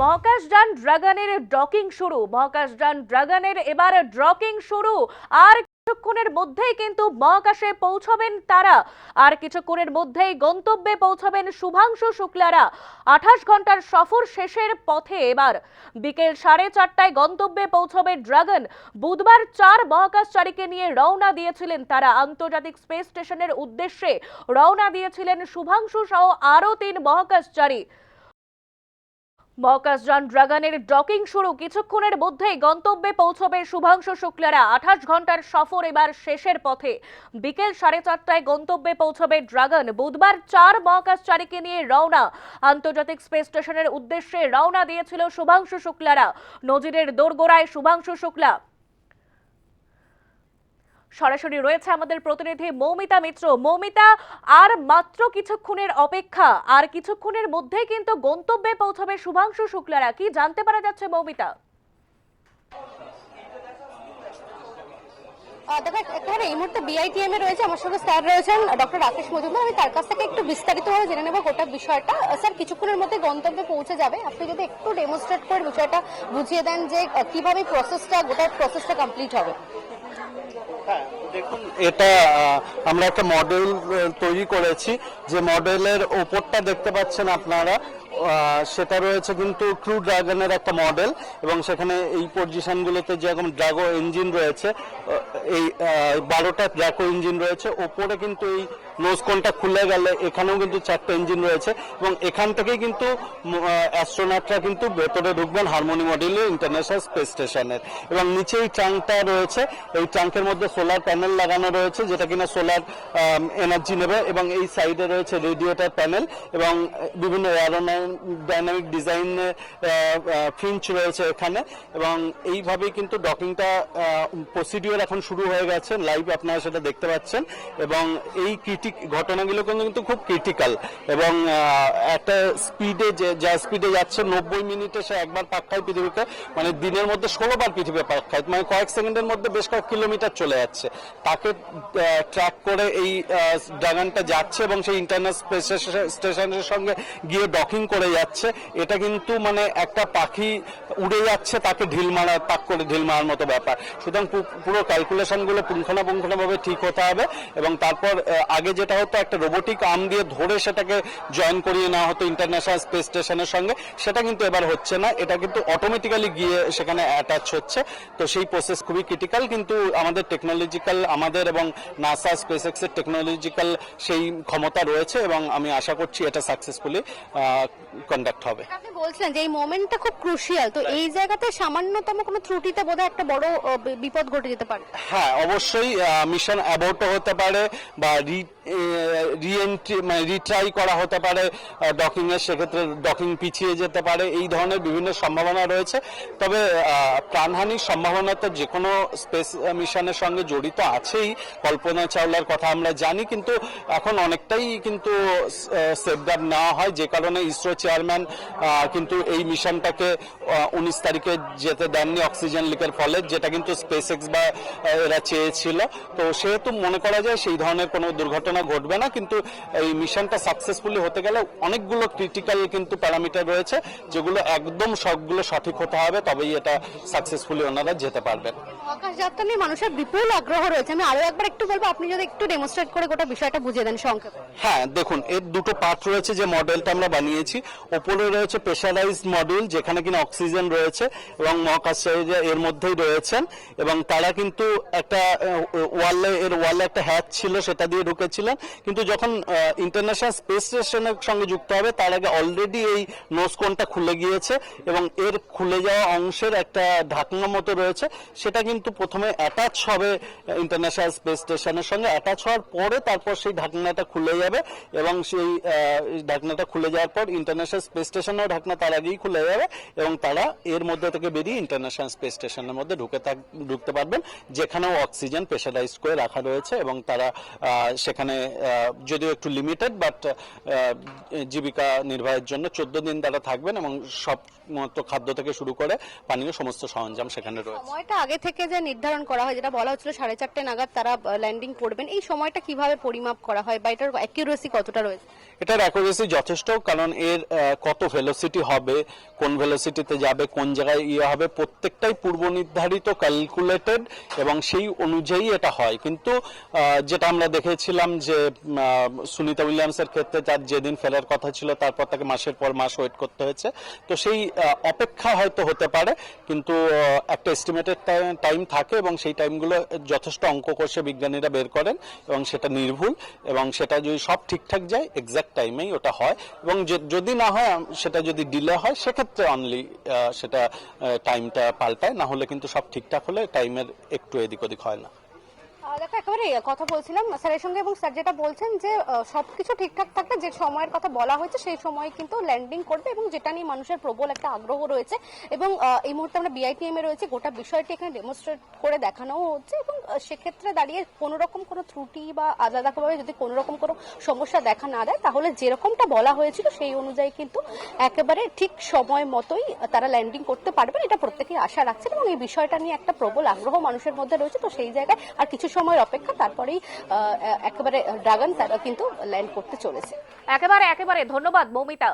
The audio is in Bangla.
মহাকাশযান ড্রাগনের ডকিং শুরু। মহাকাশযান ড্রাগনের এবার ড্রকিং শুরু। আর কিছুক্ষণের মধ্যেই কিন্তু মহাকাশে পৌঁছবেন তারা। আর কিছুক্ষণের মধ্যেই গন্তব্যে পৌঁছবেন শুভাংশু শুক্লারা। আঠাশ ঘণ্টার সফর শেষের পথে এবার। বিকেল সাড়ে চারটায় গন্তব্যে পৌঁছবে ড্রাগন। বুধবার চার মহাকাশচারীকে নিয়ে রওনা দিয়েছিলেন তারা। আন্তর্জাতিক স্পেস স্টেশনের উদ্দেশ্যে রওনা দিয়েছিলেন শুভাংশু সহ আরও তিন মহাকাশচারী মহাকাশযান ড্রাগনের ডকিং শুরু। কিছুক্ষণের মধ্যেই গন্তব্যে পৌঁছবে শুভাংশু শুক্লারা। আঠাশ ঘণ্টার সফর এবার শেষের পথে। বিকেল সাড়ে চারটায় গন্তব্যে পৌঁছবে ড্রাগন। বুধবার চার মহাকাশচারীকে নিয়ে রওনা। আন্তর্জাতিক স্পেস স্টেশনের উদ্দেশ্যে রওনা দিয়েছিল শুভাংশু শুক্লারা। নজিরের দোরগোড়ায় শুভাংশু শুক্লা। সরাসরি রয়েছে আমাদের প্রতিনিধি মৌমিতা মিত্র। মৌমিতা, আর মাত্র কিছুক্ষণের অপেক্ষা, আর কিছুক্ষণের মধ্যেই কিন্তু গন্তব্যে পৌঁছবে শুভাংশু শুক্লারা। কি জানতে পারা যাচ্ছে মৌমিতা? দেখো এখানে এই মুহূর্তে বিআইটিএম এ রয়েছে, আমার সঙ্গে স্যার রয়েছেন, ডক্টর রাকেশ মজুমদার। আমি তার কাছ থেকে একটু বিস্তারিতভাবে জেনে নেব গোটা বিষয়টা। স্যার, কিছুক্ষণের মধ্যে গন্তব্যে পৌঁছে যাবে। আপনি যদি একটু ডেমনস্ট্রেট করে বিষয়টা বুঝিয়ে দেন যে কীভাবে প্রসেসটা গোটা প্রসেসটা কমপ্লিট হবে। দেখুন, এটা আমরা একটা মডেল তৈরি করেছি। যে মডেলের ওপরটা দেখতে পাচ্ছেন আপনারা সেটা রয়েছে কিন্তু ক্রু ড্রাগনের একটা মডেল এবং সেখানে এই পজিশনগুলোতে যেরকম ড্রাগো ইঞ্জিন রয়েছে এই বারোটা ড্রাগো ইঞ্জিন রয়েছে। ওপরে কিন্তু এই নোজ কোনটা খুলে গেলে এখানেও কিন্তু চারটে ইঞ্জিন রয়েছে এবং এখান থেকেই কিন্তু অ্যাস্ট্রোনটরা কিন্তু ভেতরে ঢুকবেন হারমোনি মডেলে ইন্টারন্যাশনাল স্পেস স্টেশনের এবং নিচে এই ট্রাঙ্কটা রয়েছে, এই ট্রাঙ্কের মধ্যে সোলার প্যানেল লাগানো রয়েছে, যেটা কিনা সোলার এনার্জি নেবে এবং এই সাইডে রয়েছে রেডিয়েটার প্যানেল এবং বিভিন্ন ডাইনামিক ডিজাইন ফিঞ্চ রয়েছে এখানে এবং এইভাবেই কিন্তু ডকিংটা প্রসিডিওর এখন শুরু হয়ে গেছে লাইভ আপনারা সেটা দেখতে পাচ্ছেন এবং এই ঘটনাগুলো কিন্তু খুব ক্রিটিক্যাল এবং একটা স্পিডে যে, যা স্পিডে যাচ্ছে, নব্বই মিনিটে সে একবার পাক খায় পৃথিবীতে মানে দিনের মধ্যে ষোলো বার পৃথিবী পাক খায় মানে কয়েক সেকেন্ডের মধ্যে বেশ কয়েক কিলোমিটার চলে যাচ্ছে। তাকে ট্র্যাক করে এই ড্রাগনটা যাচ্ছে এবং সেই ইন্টারন্যাশনাল স্পেস স্টেশনের সঙ্গে গিয়ে ডকিং করে যাচ্ছে। এটা কিন্তু মানে একটা পাখি উড়ে যাচ্ছে, তাকে ঢিল মারা, পাক করে ঢিল মারার মতো ব্যাপার। সুতরাং পুরো ক্যালকুলেশনগুলো পুঙ্খানুপুঙ্খানুভাবে ঠিক হতে হবে এবং তারপর আগে যেটা হতো একটা রোবোটিক আর্ম দিয়ে ধরে সেটাকে জয়েন করিয়ে নেওয়া হতো ইন্টারন্যাশনাল স্পেস স্টেশনের সঙ্গে। সেটা কিন্তু এবার হচ্ছে না। এটা কিন্তু অটোমেটিক্যালি গিয়ে সেখানে অ্যাটাচ হচ্ছে। তো সেই প্রসেস খুবই ক্রিটিক্যাল কিন্তু আমাদের টেকনোলজিক্যাল আমাদের এবং নাসা স্পেস এক্সের টেকনোলজিক্যাল সেই ক্ষমতা রয়েছে এবং আমি আশা করছি এটা সাকসেসফুলি কন্ডাক্ট হবে। আপনি বলছিলেন যে এই মোমেন্টটা খুব ক্রুশিয়াল তো এই জায়গাতে সামান্যতম কোনো ত্রুটিতে বোধহয় একটা বড় বিপদ ঘটে যেতে পারে। হ্যাঁ অবশ্যই মিশন অ্যাবর্টও হতে পারে বা রিএন্ট্রি মানে রিট্রাই করা হতে পারে ডকিং এর সেক্ষেত্রে ডকিং পিছিয়ে যেতে পারে, এই ধরনের বিভিন্ন সম্ভাবনা রয়েছে। তবে প্রাণহানির সম্ভাবনা তো যে কোনো স্পেস মিশনের সঙ্গে জড়িত আছেই। কল্পনা চাওলার কথা আমরা জানি, কিন্তু এখন অনেকটাই কিন্তু সেফগার্ড নেওয়া হয়। যে কারণে ইসরো চেয়ারম্যান কিন্তু এই মিশনটাকে উনিশ তারিখে যেতে দেননি অক্সিজেন লিকের ফলে, যেটা কিন্তু স্পেস এক্স বা এরা চেয়েছিল। তো সেহেতু মনে করা যায় সেই ধরনের কোনো দুর্ঘটনা ঘটবে না কিন্তু এই মিশনটা সাকসেসফুলি হতে গেলে অনেকগুলো ক্রিটিক্যাল কিন্তু প্যারামিটার রয়েছে যেগুলো একদম সবগুলো সঠিক হতে হবে তবেই এটা সাকসেসফুলি ওনারা যেতে পারবেন। আকাশ যাত্রা নিয়ে মানুষের বিপুল আগ্রহ রয়েছে। আমি আরও একবার একটু বলব আপনি যদি একটু ডেমনস্ট্রেট করে গোটা বিষয়টা বুঝিয়ে দেন সংক্ষেপে। হ্যাঁ দেখুন এর দুটো পার্ট রয়েছে যে মডেলটা আমরা বানিয়েছি। ওপরে রয়েছে প্রেশারাইজড মডিউল যেখানে কিনা অক্সিজেন রয়েছে এবং মহাকাশচারীরা এর মধ্যেই রয়েছেন। এবং তারা কিন্তু একটা ওয়ালে এর ওয়ালে একটা হ্যাচ ছিল সেটা দিয়ে ঢুকেছিলেন কিন্তু যখন ইন্টারন্যাশনাল স্পেস স্টেশনের সঙ্গে যুক্ত হবে, তার আগে অলরেডি এই নোসকোনটা খুলে গিয়েছে এবং এর খুলে যাওয়া অংশের একটা ঢাকনা মতো রয়েছে। সেটা কিন্তু প্রথমে অ্যাটাচ হবে ইন্টারন্যাশনাল স্পেস স্টেশনের সঙ্গে। অ্যাটাচ হওয়ার পরে তারপর সেই ঢাকনাটা খুলে যাবে এবং সেই ঢাকনাটা খুলে যাওয়ার পর ইন্টারন্যাশনাল স্পেস স্টেশনের ঢাকনা তার আগেই খুলে যাবে এবং তারা এর মধ্যে থেকে বেরিয়ে ইন্টারন্যাশনাল স্পেস স্টেশনের মধ্যে ঢুকে ঢুকতে পারবেন, যেখানেও অক্সিজেন প্রেশারাইজ করে রাখা রয়েছে এবং তারা সেখানে যদিও একটু লিমিটেড বাট জীবিকা নির্বাহের জন্য চোদ্দ দিন তারা থাকবেন এবং সব মতো খাদ্য থেকে শুরু করে পানীয় সমস্ত সরঞ্জাম সেখানে রয়েছে। সময়টা আগে থেকে যে নির্ধারণ করা হয় যেটা বলা হচ্ছিল সাড়ে চারটে নাগাদ তারা ল্যান্ডিং করবেন এই সময়টা কীভাবে পরিমাপ করা হয় বা এটার অ্যাকিউরেসি কতটা রয়েছে? এটার অ্যাকুরেসি যথেষ্ট কারণ এর কত ভেলোসিটি হবে কোন ভেলোসিটিতে যাবে কোন জায়গায় ইয়ে হবে প্রত্যেকটাই পূর্ব নির্ধারিত ক্যালকুলেটেড এবং সেই অনুযায়ী এটা হয়। কিন্তু যেটা আমরা দেখেছিলাম যে সুনিতা উইলিয়ামসের ক্ষেত্রে তার যেদিন ফেরার কথা ছিল, তারপর তাকে মাসের পর মাস ওয়েট করতে হয়েছে। তো সেই অপেক্ষা হয়তো হতে পারে, কিন্তু একটা এস্টিমেটেড টাইম থাকে এবং সেই টাইমগুলো যথেষ্ট অঙ্ক কষে বিজ্ঞানীরা বের করেন এবং সেটা নির্ভুল এবং সেটা যদি সব ঠিকঠাক যায় এক্সাক্ট টাইমেই ওটা হয় এবং যদি না হয়, সেটা যদি ডিলে হয়, সেক্ষেত্রে অনলি সেটা টাইমটা পাল্টায়। না হলে কিন্তু সব ঠিকঠাক হলে টাইমের একটু এদিক ওদিক হয় না। দেখো একেবারে কথা বলছিলাম স্যারের সঙ্গে এবং স্যার যেটা বলছেন যে সবকিছু ঠিকঠাক থাকলে যে সময়ের কথা বলা হয়েছে সেই সময় কিন্তু ল্যান্ডিং করবে এবং যেটা নিয়ে মানুষের প্রবল একটা আগ্রহ রয়েছে এবং এই মুহূর্তে আমরা বিআইটিএম এ রয়েছে, গোটা বিষয়টি এখানে ডেমনস্ট্রেট করে দেখানো হচ্ছে এবং সেক্ষেত্রে দাঁড়িয়ে কোনো রকম কোনো ত্রুটি বা আলাদাভাবে যদি কোনো রকম কোনো সমস্যা দেখা না দেয়, তাহলে যেরকমটা বলা হয়েছিল সেই অনুযায়ী কিন্তু একেবারে ঠিক সময় মতোই তারা ল্যান্ডিং করতে পারবেন। এটা প্রত্যেকেই আশা রাখছেন এবং এই বিষয়টা নিয়ে একটা প্রবল আগ্রহ মানুষের মধ্যে রয়েছে। তো সেই জায়গায় আর কিছু সময়ের অপেক্ষা তারপরেই একেবারে ড্রাগন তারা কিন্তু ল্যান্ড করতে চলেছে। একেবারে একেবারে ধন্যবাদ মৌমিতা।